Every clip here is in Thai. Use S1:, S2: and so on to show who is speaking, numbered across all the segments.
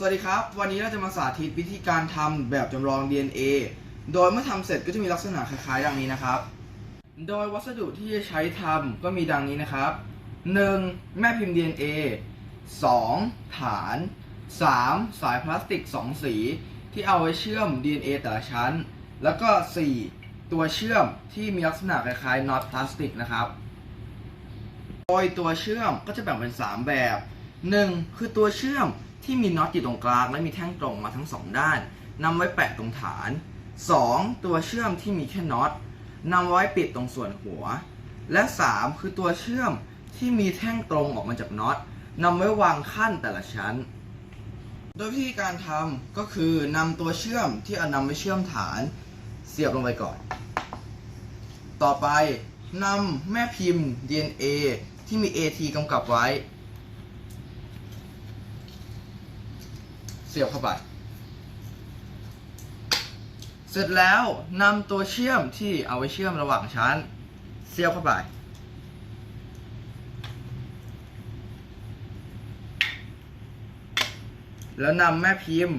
S1: สวัสดีครับ วันนี้เราจะมาสาธิตวิธีการทำแบบจำลอง DNA โดยเมื่อทำเสร็จก็จะมีลักษณะคล้ายๆ ดังนี้นะครับ โดยวัสดุที่จะใช้ทำก็มีดังนี้นะครับ 1. แม่พิมพ์ DNA 2. ฐาน 3. สายพลาสติก 2 สี ที่เอาไว้เชื่อม DNA แต่ละชั้น แล้วก็ 4. ตัวเชื่อมที่มีลักษณะคล้ายๆน็อตพลาสติกนะครับ โดยตัวเชื่อมก็จะแบ่งเป็น 3 แบบ 1. คือตัวเชื่อม ที่มีน็อตอยู่ตรงกลาง และมีแท่งตรงมาทั้ง 2 ด้านนำไว้แปะตรงฐาน 2. ตัวเชื่อมที่มีแค่น็อตนำไว้ปิดตรงส่วนหัว และ 3. คือตัวเชื่อมที่มีแท่งตรงออกมาจากน็อตนำไว้วางขั้นแต่ละชั้น โดยวิธีการทำก็คือนำตัวเชื่อมที่เอานำไปเชื่อมฐาน เสียบลงไปก่อน ต่อไปนำแม่พิมพ์ DNA ที่มี AT กำกับไว้ เสียบเข้าไป เสร็จแล้วนำตัวเชื่อมที่เอาไว้เชื่อมระหว่างชั้น เสียบเข้าไป แล้วนำแม่พิมพ์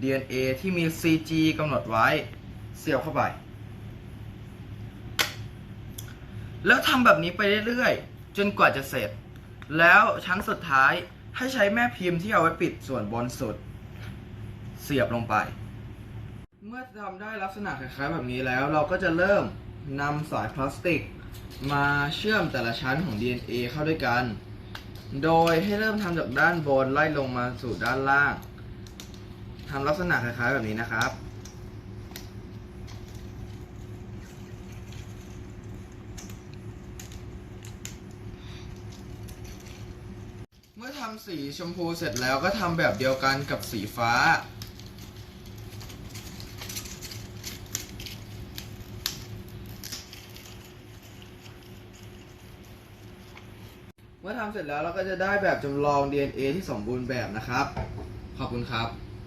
S1: DNA ที่มี CG กำหนดไว้ เสียบเข้าไป แล้วทำแบบนี้ไปเรื่อยๆ จนกว่าจะเสร็จ แล้วชั้นสุดท้ายให้ใช้แม่พิมพ์ที่เอาไว้ปิดส่วนบนสุด เสียบลงไป เมื่อทำได้ลักษณะคล้ายๆแบบนี้แล้ว เราก็จะเริ่มนำสายพลาสติก มาเชื่อมแต่ละชั้นของ DNA เข้าด้วยกัน โดยให้เริ่มทำจากด้านบนไล่ลงมาสู่ด้านล่างทำลักษณะคล้ายๆแบบนี้นะครับเมื่อทำสีชมพูเสร็จแล้วก็ทำแบบเดียวกันกับสีฟ้า เมื่อทำเสร็จแล้วเราก็จะได้แบบจำลอง DNA ที่สมบูรณ์แบบนะครับ ขอบคุณครับ